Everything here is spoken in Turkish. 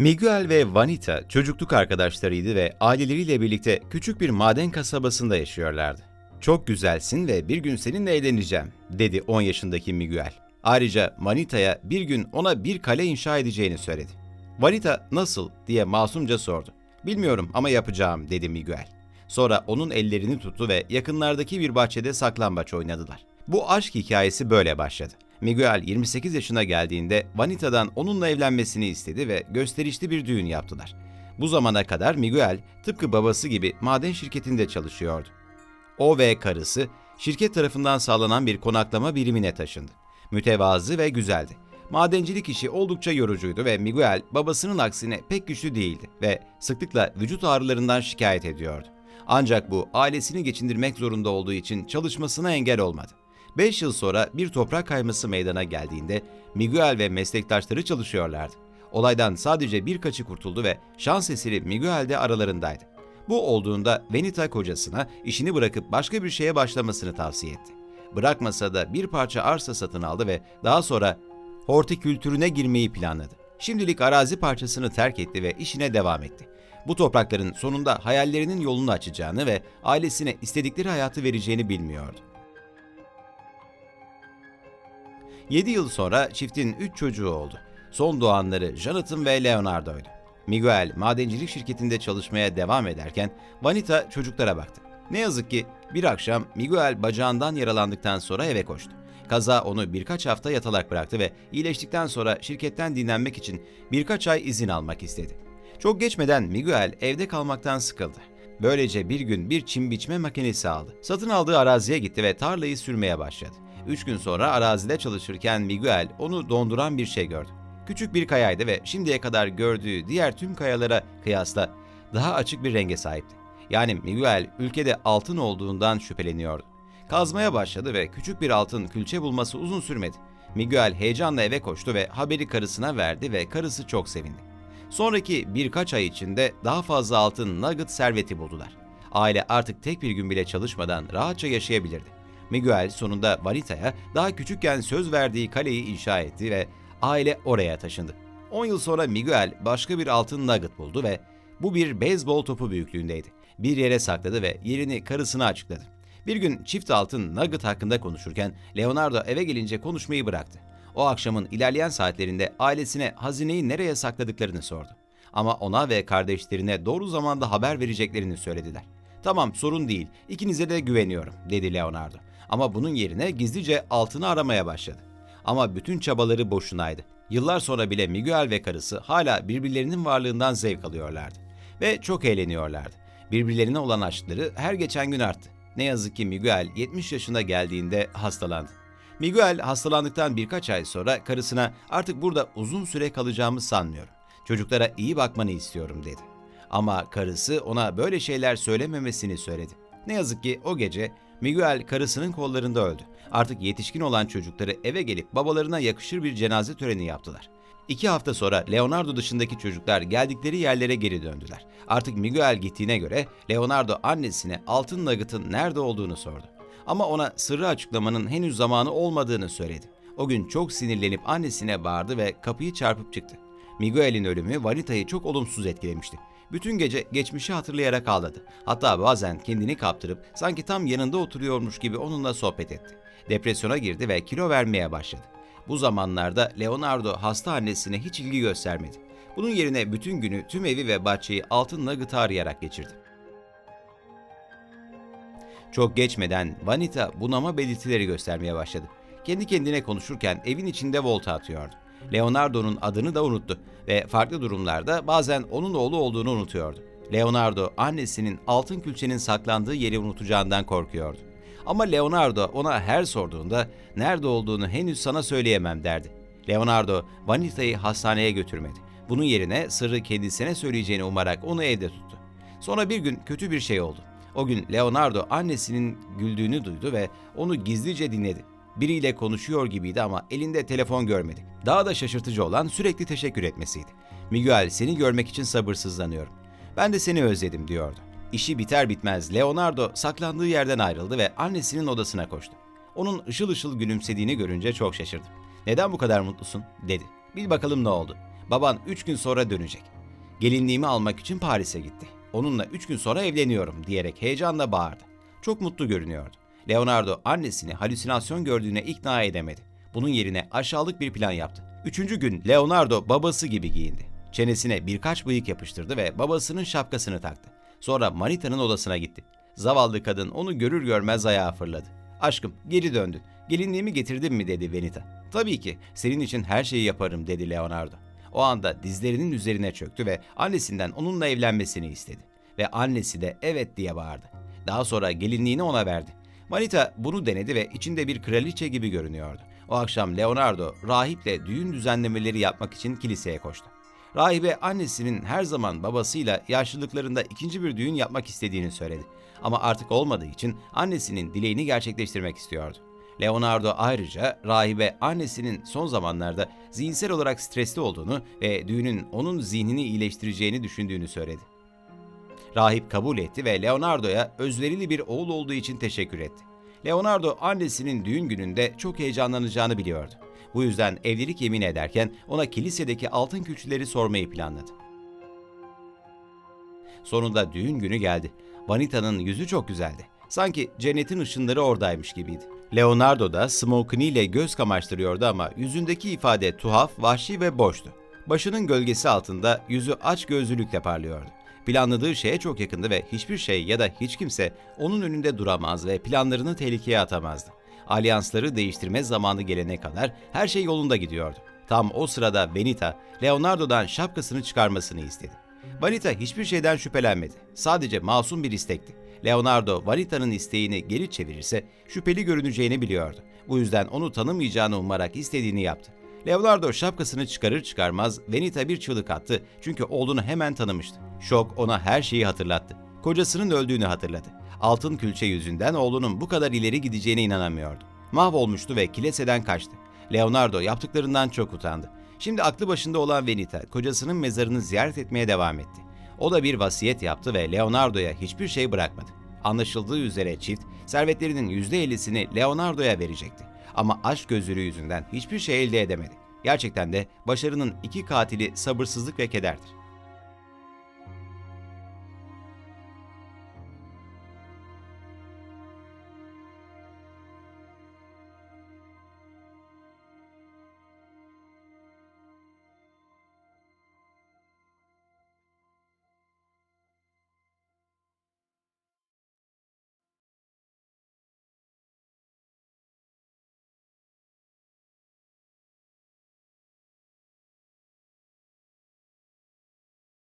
Miguel ve Vanita çocukluk arkadaşlarıydı ve aileleriyle birlikte küçük bir maden kasabasında yaşıyorlardı. Çok güzelsin ve bir gün seninle eğleneceğim, dedi 10 yaşındaki Miguel. Ayrıca Vanita'ya bir gün ona bir kale inşa edeceğini söyledi. Vanita nasıl diye masumca sordu. Bilmiyorum ama yapacağım dedi Miguel. Sonra onun ellerini tuttu ve yakınlardaki bir bahçede saklambaç oynadılar. Bu aşk hikayesi böyle başladı. Miguel 28 yaşına geldiğinde Vanita'dan onunla evlenmesini istedi ve gösterişli bir düğün yaptılar. Bu zamana kadar Miguel tıpkı babası gibi maden şirketinde çalışıyordu. O ve karısı şirket tarafından sağlanan bir konaklama birimine taşındı. Mütevazı ve güzeldi. Madencilik işi oldukça yorucuydu ve Miguel babasının aksine pek güçlü değildi ve sıklıkla vücut ağrılarından şikayet ediyordu. Ancak bu ailesini geçindirmek zorunda olduğu için çalışmasına engel olmadı. 5 yıl sonra bir toprak kayması meydana geldiğinde Miguel ve meslektaşları çalışıyorlardı. Olaydan sadece birkaçı kurtuldu ve şans eseri Miguel de aralarındaydı. Bu olduğunda Venita kocasına işini bırakıp başka bir şeye başlamasını tavsiye etti. Bırakmasa da bir parça arsa satın aldı ve daha sonra hortikültürüne girmeyi planladı. Şimdilik arazi parçasını terk etti ve işine devam etti. Bu toprakların sonunda hayallerinin yolunu açacağını ve ailesine istedikleri hayatı vereceğini bilmiyordu. 7 yıl sonra çiftin 3 çocuğu oldu. Son doğanları Jonathan ve Leonardo'ydu. Miguel madencilik şirketinde çalışmaya devam ederken Vanita çocuklara baktı. Ne yazık ki bir akşam Miguel bacağından yaralandıktan sonra eve koştu. Kaza onu birkaç hafta yatalak bıraktı ve iyileştikten sonra şirketten dinlenmek için birkaç ay izin almak istedi. Çok geçmeden Miguel evde kalmaktan sıkıldı. Böylece bir gün bir çim biçme makinesi aldı. Satın aldığı araziye gitti ve tarlayı sürmeye başladı. Üç gün sonra arazide çalışırken Miguel onu donduran bir şey gördü. Küçük bir kayaydı ve şimdiye kadar gördüğü diğer tüm kayalara kıyasla daha açık bir renge sahipti. Yani Miguel ülkede altın olduğundan şüpheleniyordu. Kazmaya başladı ve küçük bir altın külçe bulması uzun sürmedi. Miguel heyecanla eve koştu ve haberi karısına verdi ve karısı çok sevindi. Sonraki birkaç ay içinde daha fazla altın nugget serveti buldular. Aile artık tek bir gün bile çalışmadan rahatça yaşayabilirdi. Miguel sonunda Vanita'ya daha küçükken söz verdiği kaleyi inşa etti ve aile oraya taşındı. 10 yıl sonra Miguel başka bir altın nugget buldu ve bu bir beyzbol topu büyüklüğündeydi. Bir yere sakladı ve yerini karısına açıkladı. Bir gün çift altın nugget hakkında konuşurken Leonardo eve gelince konuşmayı bıraktı. O akşamın ilerleyen saatlerinde ailesine hazineyi nereye sakladıklarını sordu. Ama ona ve kardeşlerine doğru zamanda haber vereceklerini söylediler. Tamam sorun değil, ikinize de güveniyorum, dedi Leonardo. Ama bunun yerine gizlice altını aramaya başladı. Ama bütün çabaları boşunaydı. Yıllar sonra bile Miguel ve karısı hala birbirlerinin varlığından zevk alıyorlardı. Ve çok eğleniyorlardı. Birbirlerine olan aşkları her geçen gün arttı. Ne yazık ki Miguel 70 yaşına geldiğinde hastalandı. Miguel hastalandıktan birkaç ay sonra karısına artık burada uzun süre kalacağımı sanmıyorum. Çocuklara iyi bakmanı istiyorum dedi. Ama karısı ona böyle şeyler söylememesini söyledi. Ne yazık ki o gece Miguel karısının kollarında öldü. Artık yetişkin olan çocukları eve gelip babalarına yakışır bir cenaze töreni yaptılar. İki hafta sonra Leonardo dışındaki çocuklar geldikleri yerlere geri döndüler. Artık Miguel gittiğine göre Leonardo annesine altın nugget'ın nerede olduğunu sordu. Ama ona sırrı açıklamanın henüz zamanı olmadığını söyledi. O gün çok sinirlenip annesine bağırdı ve kapıyı çarpıp çıktı. Miguel'in ölümü Vanita'yı çok olumsuz etkilemişti. Bütün gece geçmişi hatırlayarak ağladı. Hatta bazen kendini kaptırıp sanki tam yanında oturuyormuş gibi onunla sohbet etti. Depresyona girdi ve kilo vermeye başladı. Bu zamanlarda Leonardo hasta annesine hiç ilgi göstermedi. Bunun yerine bütün günü tüm evi ve bahçeyi altınla gıta arayarak geçirdi. Çok geçmeden Vanita bunama belirtileri göstermeye başladı. Kendi kendine konuşurken evin içinde volta atıyordu. Leonardo'nun adını da unuttu ve farklı durumlarda bazen onun oğlu olduğunu unutuyordu. Leonardo annesinin altın külçenin saklandığı yeri unutacağından korkuyordu. Ama Leonardo ona her sorduğunda nerede olduğunu henüz sana söyleyemem derdi. Leonardo Vanita'yı hastaneye götürmedi. Bunun yerine sırrı kendisine söyleyeceğini umarak onu evde tuttu. Sonra bir gün kötü bir şey oldu. O gün Leonardo annesinin güldüğünü duydu ve onu gizlice dinledi. Biriyle konuşuyor gibiydi ama elinde telefon görmedi. Daha da şaşırtıcı olan sürekli teşekkür etmesiydi. Miguel seni görmek için sabırsızlanıyorum. Ben de seni özledim diyordu. İşi biter bitmez Leonardo saklandığı yerden ayrıldı ve annesinin odasına koştu. Onun ışıl ışıl gülümsediğini görünce çok şaşırdı. Neden bu kadar mutlusun? dedi. Bil bakalım ne oldu. Baban 3 gün sonra dönecek. Gelinliğimi almak için Paris'e gitti. Onunla 3 gün sonra evleniyorum diyerek heyecanla bağırdı. Çok mutlu görünüyordu. Leonardo annesini halüsinasyon gördüğüne ikna edemedi. Bunun yerine aşağılık bir plan yaptı. Üçüncü gün Leonardo babası gibi giyindi. Çenesine birkaç bıyık yapıştırdı ve babasının şapkasını taktı. Sonra Manita'nın odasına gitti. Zavallı kadın onu görür görmez ayağa fırladı. Aşkım geri döndün. Gelinliğimi getirdin mi dedi Venita. Tabii ki senin için her şeyi yaparım dedi Leonardo. O anda dizlerinin üzerine çöktü ve annesinden onunla evlenmesini istedi. Ve annesi de evet diye bağırdı. Daha sonra gelinliğini ona verdi. Manita bunu denedi ve içinde bir kraliçe gibi görünüyordu. O akşam Leonardo rahiple düğün düzenlemeleri yapmak için kiliseye koştu. Rahibe annesinin her zaman babasıyla yaşlılıklarında ikinci bir düğün yapmak istediğini söyledi. Ama artık olmadığı için annesinin dileğini gerçekleştirmek istiyordu. Leonardo ayrıca rahibe annesinin son zamanlarda zihinsel olarak stresli olduğunu ve düğünün onun zihnini iyileştireceğini düşündüğünü söyledi. Rahip kabul etti ve Leonardo'ya özverili bir oğul olduğu için teşekkür etti. Leonardo annesinin düğün gününde çok heyecanlanacağını biliyordu. Bu yüzden evlilik yemin ederken ona kilisedeki altın küçüleri sormayı planladı. Sonunda düğün günü geldi. Vanita'nın yüzü çok güzeldi. Sanki cennetin ışınları oradaymış gibiydi. Leonardo da Smokini ile göz kamaştırıyordu ama yüzündeki ifade tuhaf, vahşi ve boştu. Başının gölgesi altında yüzü aç gözlülükle parlıyordu. Planladığı şeye çok yakındı ve hiçbir şey ya da hiç kimse onun önünde duramaz ve planlarını tehlikeye atamazdı. Alyansları değiştirme zamanı gelene kadar her şey yolunda gidiyordu. Tam o sırada Benita, Leonardo'dan şapkasını çıkarmasını istedi. Vanita hiçbir şeyden şüphelenmedi. Sadece masum bir istekti. Leonardo, Vanita'nın isteğini geri çevirirse şüpheli görüneceğini biliyordu. Bu yüzden onu tanımayacağını umarak istediğini yaptı. Leonardo şapkasını çıkarır çıkarmaz Venita bir çığlık attı çünkü oğlunu hemen tanımıştı. Şok ona her şeyi hatırlattı. Kocasının öldüğünü hatırladı. Altın külçe yüzünden oğlunun bu kadar ileri gideceğine inanamıyordu. Mahvolmuştu ve kiliseden kaçtı. Leonardo yaptıklarından çok utandı. Şimdi aklı başında olan Venita kocasının mezarını ziyaret etmeye devam etti. O da bir vasiyet yaptı ve Leonardo'ya hiçbir şey bırakmadı. Anlaşıldığı üzere çift servetlerinin %50'sini Leonardo'ya verecekti. Ama aşk gözlülüğü yüzünden hiçbir şey elde edemedi. Gerçekten de başarının iki katili sabırsızlık ve kederdir.